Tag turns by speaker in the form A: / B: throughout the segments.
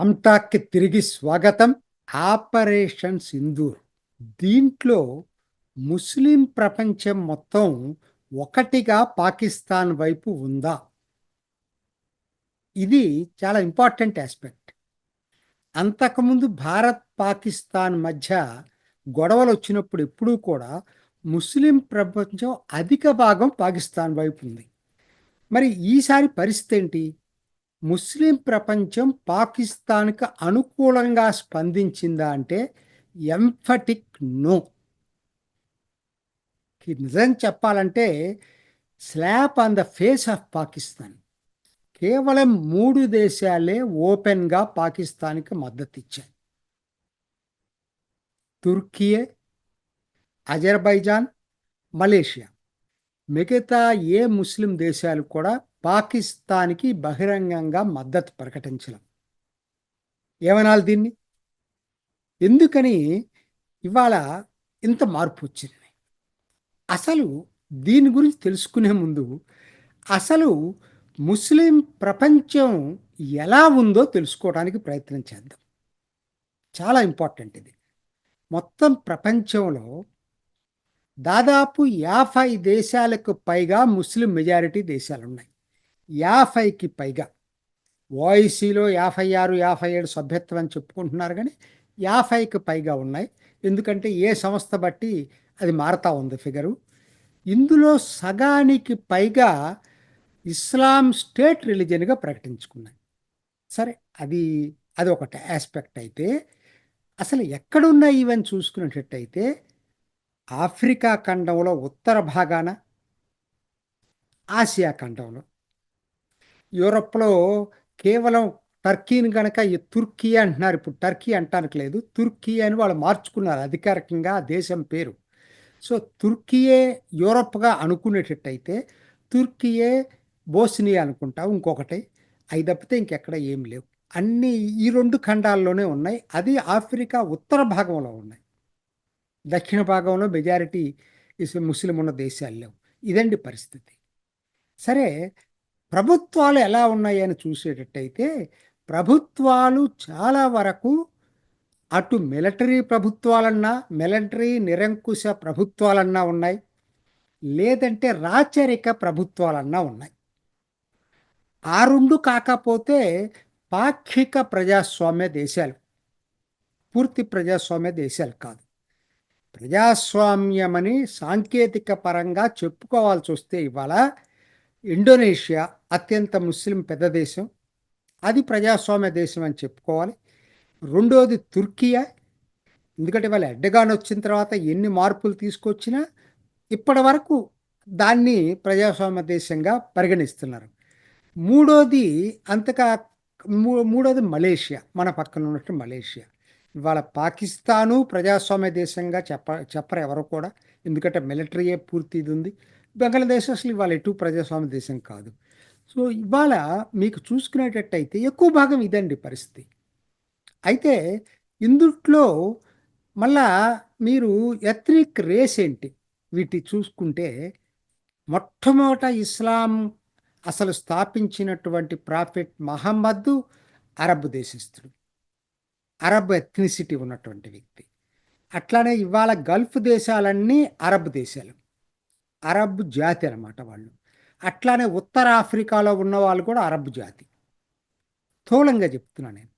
A: రామ్టాక్కి తిరిగి స్వాగతం. ఆపరేషన్ సింధూర్. దీంట్లో ముస్లిం ప్రపంచం మొత్తం ఒకటిగా పాకిస్తాన్ వైపు ఉందా? ఇది చాలా ఇంపార్టెంట్ ఆస్పెక్ట్. అంతకుముందు భారత్ పాకిస్తాన్ మధ్య గొడవలు వచ్చినప్పుడు ఎప్పుడూ కూడా ముస్లిం ప్రపంచం అధిక భాగం పాకిస్తాన్ వైపు ఉంది. మరి ఈసారి పరిస్థితి ఏంటి? ముస్లిం ప్రపంచం పాకిస్తాన్కి అనుకూలంగా స్పందించిందా అంటే ఎంఫటిక్ నో. నిజం చెప్పాలంటే slap on the face of Pakistan. కేవలం మూడు దేశాలే ఓపెన్గా పాకిస్తాన్కి మద్దతు ఇచ్చాయి తుర్కియే అజర్బైజాన్ మలేషియా. మిగతా ఏ ముస్లిం దేశాలు కూడా పాకిస్తాన్కి బహిరంగంగా మద్దతు ప్రకటించడం. ఏమనాలి దీన్ని? ఎందుకని ఇవాళ ఇంత మార్పు వచ్చింది? అసలు దీని గురించి తెలుసుకునే ముందు అసలు ముస్లిం ప్రపంచం ఎలా ఉందో తెలుసుకోవడానికి ప్రయత్నం చేద్దాం. చాలా ఇంపార్టెంట్ ఇది. మొత్తం ప్రపంచంలో దాదాపు యాభై దేశాలకు పైగా ముస్లిం మెజారిటీ దేశాలు ఉన్నాయి యాభైకి పైగా. ఓఐసీలో యాభై ఆరు యాభై ఏడు సభ్యత్వం అని చెప్పుకుంటున్నారు కానీ యాభైకి పైగా ఉన్నాయి. ఎందుకంటే ఏ సంస్థ బట్టి అది మారుతూ ఉంది ఫిగరు. ఇందులో సగానికి పైగా ఇస్లాం స్టేట్ రిలీజన్గా ప్రకటించుకున్నాయి. సరే అది అది ఒకటి ఆస్పెక్ట్ అయితే అసలు ఎక్కడున్నాయి ఇవన్నీ చూసుకునేటట్టయితే ఆఫ్రికా ఖండంలో ఉత్తర భాగాన ఆసియా ఖండంలో యూరప్లో కేవలం టర్కీని కనుక ఈ తుర్కీ అంటున్నారు. ఇప్పుడు టర్కీ అంటానికి లేదు. తుర్కీ అని వాళ్ళు మార్చుకున్నారు అధికారికంగా దేశం పేరు. సో తుర్కీయే యూరప్గా అనుకునేటట్టయితే తుర్కీయే బోస్నియా అనుకుంటా ఇంకొకటి. అవి తప్పితే ఇంకెక్కడ ఏం లేవు. అన్నీ ఈ రెండు ఖండాల్లోనే ఉన్నాయి. అది ఆఫ్రికా ఉత్తర భాగంలో ఉన్నాయి. దక్షిణ భాగంలో మెజారిటీ ముస్లిం ఉన్న దేశాలు లేవు. ఇదండి పరిస్థితి. సరే ప్రభుత్వాలు ఎలా ఉన్నాయని చూసేటట్టయితే ప్రభుత్వాలు చాలా వరకు అటు మిలిటరీ ప్రభుత్వాలన్నా మిలిటరీ నిరంకుశ ప్రభుత్వాలన్నా ఉన్నాయి. లేదంటే రాచరిక ప్రభుత్వాలన్నా ఉన్నాయి. ఆ రెండు కాకపోతే పాక్షిక ప్రజాస్వామ్య దేశాలు పూర్తి ప్రజాస్వామ్య దేశాలు కాదు. ప్రజాస్వామ్యమని సాంకేతిక పరంగా చెప్పుకోవాల్సి వస్తే ఇవాళ ఇండోనేషియా అత్యంత ముస్లిం పెద్ద దేశం. అది ప్రజాస్వామ్య దేశం అని చెప్పుకోవాలి. రెండోది తుర్కియా. ఎందుకంటే వాళ్ళు ఎడ్డగాన్ వచ్చిన తర్వాత ఎన్ని మార్పులు తీసుకొచ్చినా ఇప్పటి వరకు దాన్ని ప్రజాస్వామ్య దేశంగా పరిగణిస్తున్నారు. మూడోది అంతగా మూడోది మలేషియా. మన పక్కన ఉన్నట్టు మలేషియా. ఇవాళ పాకిస్తాను ప్రజాస్వామ్య దేశంగా చెప్ప చెప్పరు ఎవరు కూడా. ఎందుకంటే మిలిటరీయే పూర్తి ఇది ఉంది. బంగ్లాదేశ్ అసలు ఇవాళ ఎటు ప్రజాస్వామ్య దేశం కాదు. సో ఇవాళ మీకు చూసుకునేటట్టయితే ఎక్కువ భాగం ఇదండి పరిస్థితి. అయితే ఇందుట్లో మళ్ళా మీరు ఎథ్నిక్ రేస్ ఏంటి? వీటి చూసుకుంటే మొట్టమొదట ఇస్లాం అసలు స్థాపించినటువంటి ప్రాఫిట్ మహమ్మద్ అరబ్ దేశస్థుడు. అరబ్ ఎథ్నిసిటీ ఉన్నటువంటి వ్యక్తి. అట్లానే ఇవాళ గల్ఫ్ దేశాలన్నీ అరబ్ దేశాలు. అరబ్ జాతి అనమాట వాళ్ళు. అట్లానే ఉత్తర ఆఫ్రికాలో ఉన్న వాళ్ళు కూడా అరబ్ జాతి. స్థూలంగా చెప్తున్నా నేను.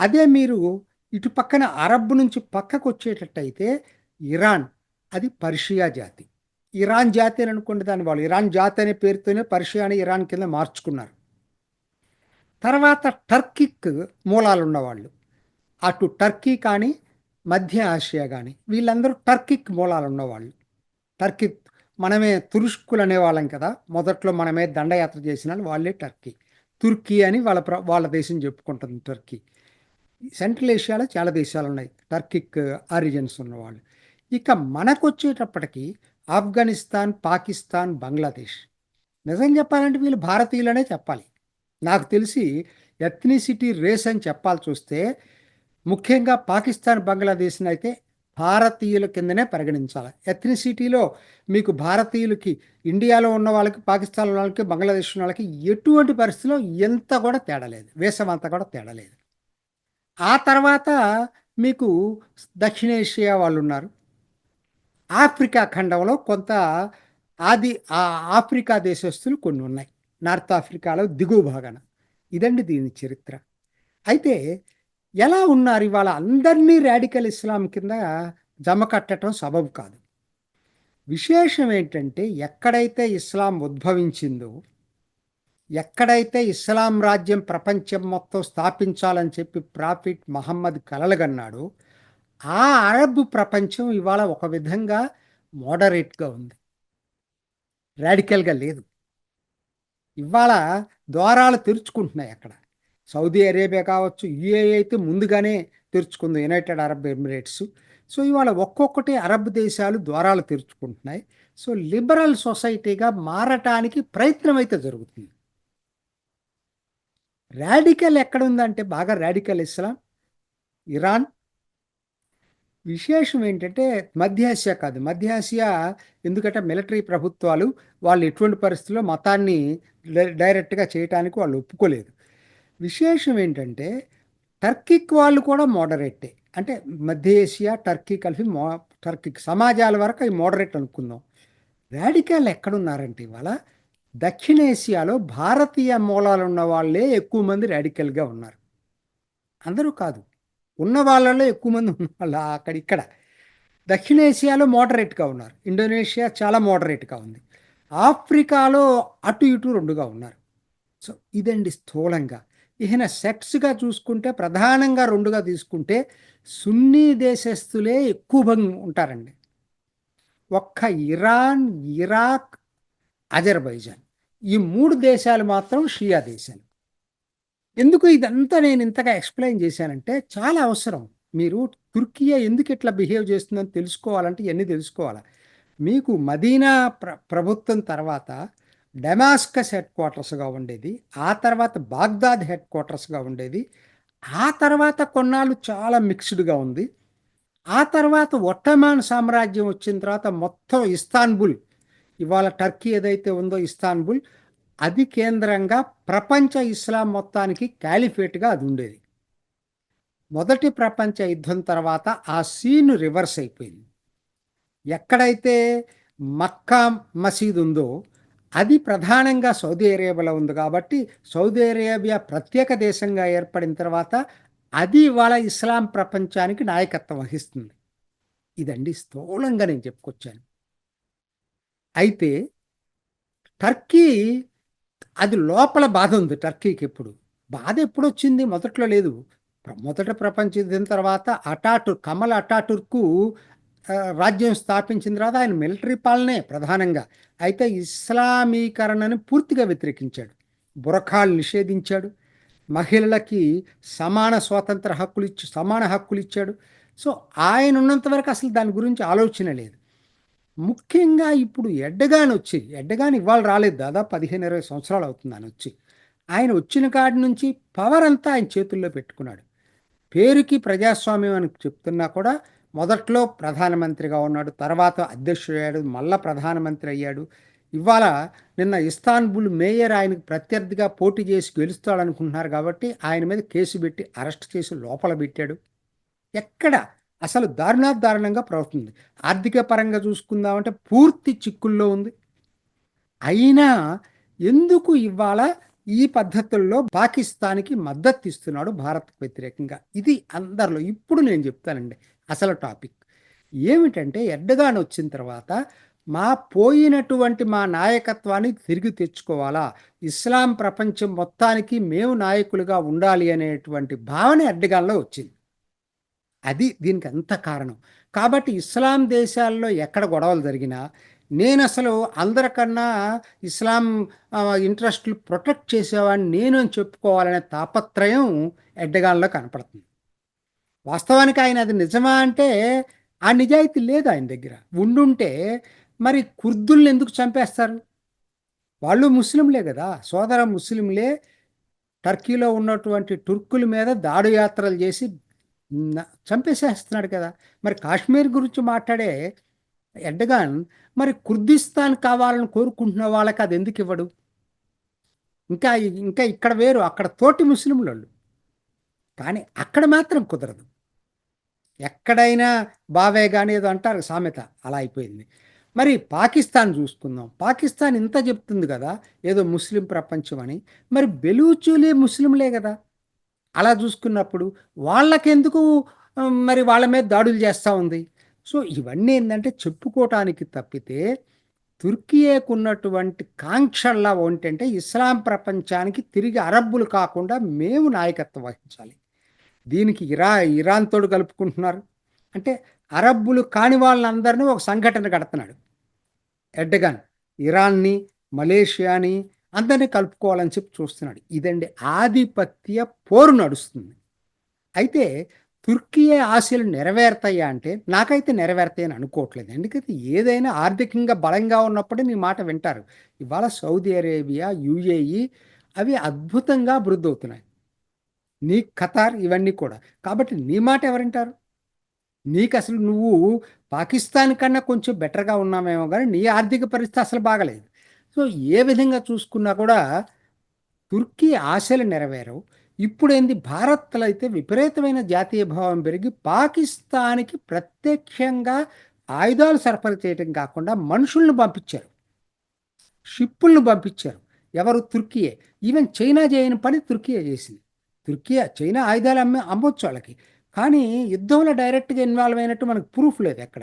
A: అదే మీరు ఇటు పక్కన అరబ్ నుంచి పక్కకు వచ్చేటట్టయితే ఇరాన్ అది పర్షియా జాతి. ఇరాన్ జాతి అని అనుకోండి దాని వాళ్ళు. ఇరాన్ జాతి అనే పేరుతోనే పర్షియాని ఇరాన్ కింద మార్చుకున్నారు. తర్వాత టర్కిక్ మూలాలు ఉన్నవాళ్ళు. అటు టర్కీ కానీ మధ్య ఆసియా కానీ వీళ్ళందరూ టర్కిక్ మూలాలు ఉన్నవాళ్ళు. టర్కిక్ మనమే తురుష్కులు అనేవాళ్ళం కదా. మొదట్లో మనమే దండయాత్ర చేసిన వాళ్ళే టర్కీ. తుర్కీ అని వాళ్ళ వాళ్ళ దేశం చెప్పుకుంటుంది టర్కీ. సెంట్రల్ ఏషియాలో చాలా దేశాలు ఉన్నాయి. టర్కిక్ ఆరిజిన్స్ ఉన్నవాళ్ళు. ఇక మనకు వచ్చేటప్పటికి ఆఫ్ఘనిస్తాన్ పాకిస్తాన్ బంగ్లాదేశ్. నిజం చెప్పాలంటే వీళ్ళు భారతీయులనే చెప్పాలి. నాకు తెలిసి ఎథ్నిసిటీ రేస్ అని చెప్పాల్సి వస్తే ముఖ్యంగా పాకిస్తాన్ బంగ్లాదేశ్ని అయితే భారతీయుల కిందనే పరిగణించాలి. ఎథ్నిసిటీలో మీకు భారతీయులకి ఇండియాలో ఉన్న వాళ్ళకి పాకిస్తాన్ వాళ్ళకి బంగ్లాదేశ్ వాళ్ళకి ఎటువంటి పరిస్థితిలో ఎంత కూడా తేడా లేదు. వేసం అంతా కూడా తేడా లేదు. ఆ తర్వాత మీకు దక్షిణేషియా వాళ్ళు ఉన్నారు. ఆఫ్రికా ఖండంలో కొంత ఆది ఆ ఆఫ్రికా దేశస్తులు కొన్ని ఉన్నాయి. నార్త్ ఆఫ్రికాలో దిగువ భాగాన. ఇదండి దీని చరిత్ర. అయితే ఎలా ఉన్నారు? ఇవాళ అందరినీ రాడికల్ ఇస్లాం కింద జమ కట్టడం సబబు కాదు. విశేషం ఏంటంటే ఎక్కడైతే ఇస్లాం ఉద్భవించిందో ఎక్కడైతే ఇస్లాం రాజ్యం ప్రపంచం మొత్తం స్థాపించాలని చెప్పి ప్రాఫిట్ మహమ్మద్ కలలుగన్నాడో ఆ అరబ్ ప్రపంచం ఇవాళ ఒక విధంగా మోడరేట్గా ఉంది. రాడికల్గా లేదు. ఇవాళ ద్వారాలు తెరుచుకుంటున్నాయి అక్కడ. సౌదీ అరేబియా కావచ్చు యుఏఈ అయితే ముందుగానే తెరుచుకుంది యునైటెడ్ అరబ్ ఎమిరేట్స్. సో ఇవాళ ఒక్కొక్కటి అరబ్ దేశాలు ద్వారాలు తెరుచుకుంటున్నాయి. సో లిబరల్ సొసైటీగా మారటానికి ప్రయత్నం అయితే జరుగుతుంది. రాడికల్ ఎక్కడుందంటే బాగా రాడికల్ ఇస్లాం ఇరాన్. విశేషం ఏంటంటే మధ్య ఆసియా కాదు. మధ్య ఆసియా ఎందుకంటే మిలిటరీ ప్రభుత్వాలు వాళ్ళు ఎటువంటి పరిస్థితుల్లో మతాన్ని డైరెక్ట్గా చేయటానికి వాళ్ళు ఒప్పుకోలేదు. విశేషం ఏంటంటే టర్కిక్ వాళ్ళు కూడా మోడరేటే అంటే మధ్య ఏషియా టర్కీ కలిపి మో టర్కిక్ సమాజాల వరకు అవి మోడరేట్ అనుకుందాం. రాడికల్ ఎక్కడున్నారంటే ఇవాళ దక్షిణేషియాలో భారతీయ మూలాలు ఉన్న వాళ్ళే ఎక్కువ మంది రాడికల్గా ఉన్నారు. అందరూ కాదు. ఉన్న వాళ్ళలో ఎక్కువ మంది ఉన్న వాళ్ళు అక్కడ ఇక్కడ. దక్షిణేషియాలో మోడరేట్గా ఉన్నారు. ఇండోనేషియా చాలా మోడరేట్గా ఉంది. ఆఫ్రికాలో అటు ఇటు రెండుగా ఉన్నారు. సో ఇదండి స్థూలంగా. ఈయన సెక్స్గా చూసుకుంటే ప్రధానంగా రెండుగా తీసుకుంటే సున్నీ దేశస్తులే ఎక్కువ భంగం ఉంటారండి. ఒక్క ఇరాన్ ఇరాక్ అజర్బైజాన్. ఈ మూడు దేశాలు మాత్రం షియా దేశాలు. ఎందుకు ఇదంతా నేను ఇంతగా ఎక్స్ప్లెయిన్ చేశానంటే చాలా అవసరం. మీరు తుర్కియా ఎందుకు ఇట్లా బిహేవ్ చేస్తుందని తెలుసుకోవాలంటే ఇవన్నీ తెలుసుకోవాలి. మీకు మదీనా ప్ర ప్రభుత్వం తర్వాత డెమాస్కస్ హెడ్ క్వార్టర్స్గా ఉండేది. ఆ తర్వాత బాగ్దాద్ హెడ్ క్వార్టర్స్గా ఉండేది. ఆ తర్వాత కొన్నాళ్ళు చాలా మిక్స్డ్గా ఉంది. ఆ తర్వాత ఒట్టమాన్ సామ్రాజ్యం వచ్చిన తర్వాత మొత్తం ఇస్తాన్బుల్ ఇవాళ టర్కీ ఏదైతే ఉందో ఇస్తాన్బుల్ అది కేంద్రంగా ప్రపంచ ఇస్లాం మొత్తానికి క్యాలిఫేట్గా అది ఉండేది. మొదటి ప్రపంచ యుద్ధం తర్వాత ఆ సీన్ రివర్స్ అయిపోయింది. ఎక్కడైతే మక్కా మసీద్ ఉందో అది ప్రధానంగా సౌదీ అరేబియాలో ఉంది కాబట్టి సౌదీ అరేబియా ప్రత్యేక దేశంగా ఏర్పడిన తర్వాత అది వాళ్ళ ఇస్లాం ప్రపంచానికి నాయకత్వం వహిస్తుంది. ఇదండి స్థూలంగా నేను చెప్పుకొచ్చాను. అయితే టర్కీ అది లోపల బాధ ఉంది టర్కీకి ఎప్పుడు బాధ ఎప్పుడు వచ్చింది మొదట్లో లేదు. మొదట ప్రపంచ యుద్ధం తర్వాత అటాటుర్ కమల్ అటాటుర్కు రాజ్యం స్థాపించిన తర్వాత ఆయన మిలిటరీ పాలనే ప్రధానంగా. అయితే ఇస్లామీకరణను పూర్తిగా వ్యతిరేకించాడు. బురఖాలు నిషేధించాడు. మహిళలకి సమాన స్వాతంత్ర హక్కులు ఇచ్చి సమాన హక్కులు ఇచ్చాడు. సో ఆయన ఉన్నంత వరకు అసలు దాని గురించి ఆలోచన లేదు. ముఖ్యంగా ఇప్పుడు ఎడ్డగాని వచ్చి ఎడ్డగాని ఇవాళ రాలేదు దాదాపు పదిహేను ఇరవై సంవత్సరాలు అవుతుంది ఆయన వచ్చి. ఆయన వచ్చిన కాడి నుంచి పవర్ అంతా ఆయన చేతుల్లో పెట్టుకున్నాడు. పేరుకి ప్రజాస్వామ్యం అని చెప్తున్నా కూడా మొదట్లో ప్రధానమంత్రిగా ఉన్నాడు తర్వాత అధ్యక్షుడయ్యాడు మళ్ళా ప్రధానమంత్రి అయ్యాడు. ఇవాళ నిన్న ఇస్తాన్బుల్ మేయర్ ఆయనకు ప్రత్యర్థిగా పోటీ చేసి గెలుస్తాడనుకుంటున్నారు కాబట్టి ఆయన మీద కేసు పెట్టి అరెస్ట్ చేసి లోపల పెట్టాడు. ఎక్కడ? అసలు దారుణాదారుణంగా ప్రవర్తుంది. ఆర్థిక పరంగా చూసుకుందామంటే పూర్తి చిక్కుల్లో ఉంది. అయినా ఎందుకు ఇవాళ ఈ పద్ధతుల్లో పాకిస్తాన్కి మద్దతు ఇస్తున్నాడు భారత్ వ్యతిరేకంగా? ఇది అందరిలో ఇప్పుడు నేను చెప్తానండి. అసలు టాపిక్. ఏమిటంటే ఎడ్డగాని వచ్చిన తర్వాత మా పోయినటువంటి మా నాయకత్వాన్ని తిరిగి తెచ్చుకోవాలా? ఇస్లాం ప్రపంచం మొత్తానికి మేము నాయకులుగా ఉండాలి అనేటువంటి భావన ఎడ్డగాల్లో వచ్చింది. అది దీనికి అంత కారణం. కాబట్టి ఇస్లాం దేశాల్లో ఎక్కడ గొడవలు జరిగినా నేను అసలు అందరికన్నా ఇస్లాం ఇంట్రెస్ట్లు ప్రొటెక్ట్ చేసేవాడిని నేను అని చెప్పుకోవాలనే తాపత్రయం ఎడ్డగాల్లో కనపడుతుంది. వాస్తవానికి ఆయన అది నిజమా అంటే ఆ నిజాయితీ లేదు ఆయన దగ్గర. ఉండుంటే మరి కుర్దుల్ని ఎందుకు చంపేస్తారు? వాళ్ళు ముస్లింలే కదా. సోదర ముస్లింలే టర్కీలో ఉన్నటువంటి టుర్కుల మీద దాడు యాత్రలు చేసి చంపేసేస్తున్నాడు కదా. మరి కాశ్మీర్ గురించి మాట్లాడే ఎడ్డగాన్ మరి కుర్దిస్తాన్ కావాలని కోరుకుంటున్న వాళ్ళకి అది ఎందుకు ఇవ్వడు? ఇంకా ఇంకా ఇక్కడ వేరు. అక్కడ తోటి ముస్లింలు కానీ అక్కడ మాత్రం కుదరదు. ఎక్కడైనా బావే కానీ ఏదో అంటారు సామెత. అలా అయిపోయింది. మరి పాకిస్తాన్ చూసుకుందాం. పాకిస్తాన్ ఇంత చెప్తుంది కదా ఏదో ముస్లిం ప్రపంచం అని. మరి బెలూచులే ముస్లింలే కదా. అలా చూసుకున్నప్పుడు వాళ్ళకెందుకు మరి వాళ్ళ మీద దాడులు చేస్తూ ఉంది? సో ఇవన్నీ ఏంటంటే చెప్పుకోవటానికి తప్పితే తుర్కియేకు ఉన్నటువంటి కాంక్షల్లా ఏంటంటే ఇస్లాం ప్రపంచానికి తిరిగి అరబ్బులు కాకుండా మేము నాయకత్వం వహించాలి. దీనికి ఇరా ఇరాన్ తోడు కలుపుకుంటున్నారు. అంటే అరబ్బులు కాని వాళ్ళందరినీ ఒక సంఘటన కడుతున్నాడు. ఎడ్డగాన్ ఇరాన్ని మలేషియాని అందరినీ కలుపుకోవాలని చెప్పి చూస్తున్నాడు. ఇదండి ఆధిపత్య పోరు నడుస్తుంది. అయితే తుర్కియే ఆశలు నెరవేరుతాయా అంటే నాకైతే నెరవేరుతాయని అనుకోవట్లేదు. ఎందుకంటే ఏదైనా ఆర్థికంగా బలంగా ఉన్నప్పుడే నీ మాట వింటారు. ఇవాళ సౌదీ అరేబియా యుఏఈ అవి అద్భుతంగా అభివృద్ధి అవుతున్నాయి. నీ ఖతార్ ఇవన్నీ కూడా. కాబట్టి నీ మాట ఎవరింటారు? నీకు అసలు నువ్వు పాకిస్తాన్ కన్నా కొంచెం బెటర్గా ఉన్నామేమో కానీ నీ ఆర్థిక పరిస్థితి అసలు బాగలేదు. సో ఏ విధంగా చూసుకున్నా కూడా తుర్కీ ఆశలు నెరవేరవు. ఇప్పుడు ఏంది భారత్లో అయితే విపరీతమైన జాతీయ భావం పెరిగి పాకిస్తాన్కి ప్రత్యక్షంగా ఆయుధాలు సరఫరా చేయడం కాకుండా మనుషులను పంపించారు. షిప్పులను పంపించారు. ఎవరు? తుర్కీయే. ఈవెన్ చైనా చేయని పని తుర్కీయే చేసింది. తుర్కియా చైనా ఆయుధాలు అమ్మే అమ్మొచ్చు వాళ్ళకి. కానీ యుద్ధంలో డైరెక్ట్గా ఇన్వాల్వ్ అయినట్టు మనకు ప్రూఫ్ లేదు ఎక్కడ.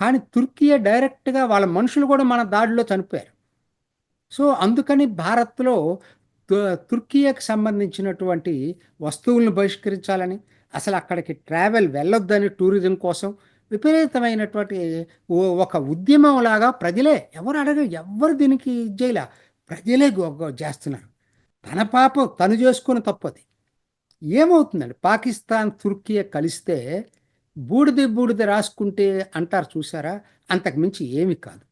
A: కానీ తుర్కియా డైరెక్ట్గా వాళ్ళ మనుషులు కూడా మన దాడిలో చనిపోయారు. సో అందుకని భారత్లో తుర్కియాకి సంబంధించినటువంటి వస్తువులను బహిష్కరించాలని అసలు అక్కడికి ట్రావెల్ వెళ్ళొద్దని టూరిజం కోసం విపరీతమైనటువంటి ఓ- ఒక ఉద్యమం లాగా ప్రజలే ఎవరు అడగ ఎవరు దీనికి ఇది చేయలే. ప్రజలే చేస్తున్నారు. తన పాపం తను చేసుకుని తప్పది. ఏమవుతుందండి? పాకిస్తాన్ తుర్కియా కలిస్తే బూడిద బూడిద రాసుకుంటే అంటారు చూసారా? అంతకుమించి ఏమి ఏమీ కాదు.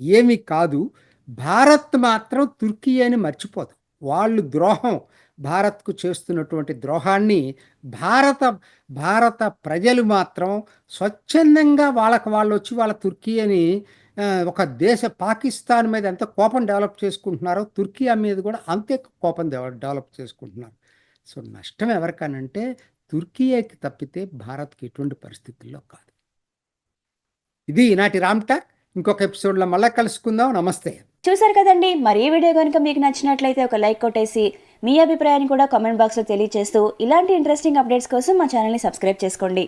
A: ఏమి కాదు. భారత్ మాత్రం తుర్కియాని మర్చిపోదు. వాళ్ళు ద్రోహం భారత్కు చేస్తున్నటువంటి ద్రోహాన్ని భారత భారత ప్రజలు మాత్రం స్వచ్ఛందంగా వాళ్ళకు వాళ్ళు వచ్చి వాళ్ళ తుర్కీ అని ఒక దేశ పాకిస్తాన్ మీద ఎంత కోపం డెవలప్ చేసుకుంటున్నారో తుర్కియా మీద కూడా అంతే కోపం డెవలప్ చేసుకుంటున్నారు. సో నష్టం ఎవరికనంటే తుర్కియాకి తప్పితే భారత్కి ఎటువంటి పరిస్థితుల్లో కాదు. ఇది ఈనాటి రామ్టాక్ ఇంకొక ఎపిసోడ్లో మళ్ళీ కలుసుకుందాం. నమస్తే.
B: చూసారు కదండి. మరి ఈ వీడియో కనుక మీకు నచ్చినట్లయితే ఒక లైక్ కొట్టేసి మీ అభిప్రాయాన్ని కూడా కామెంట్ బాక్స్లో తెలియజేస్తూ ఇలాంటి ఇంట్రెస్టింగ్ అప్డేట్స్ కోసం మా ఛానల్ని సబ్స్క్రైబ్ చేసుకోండి.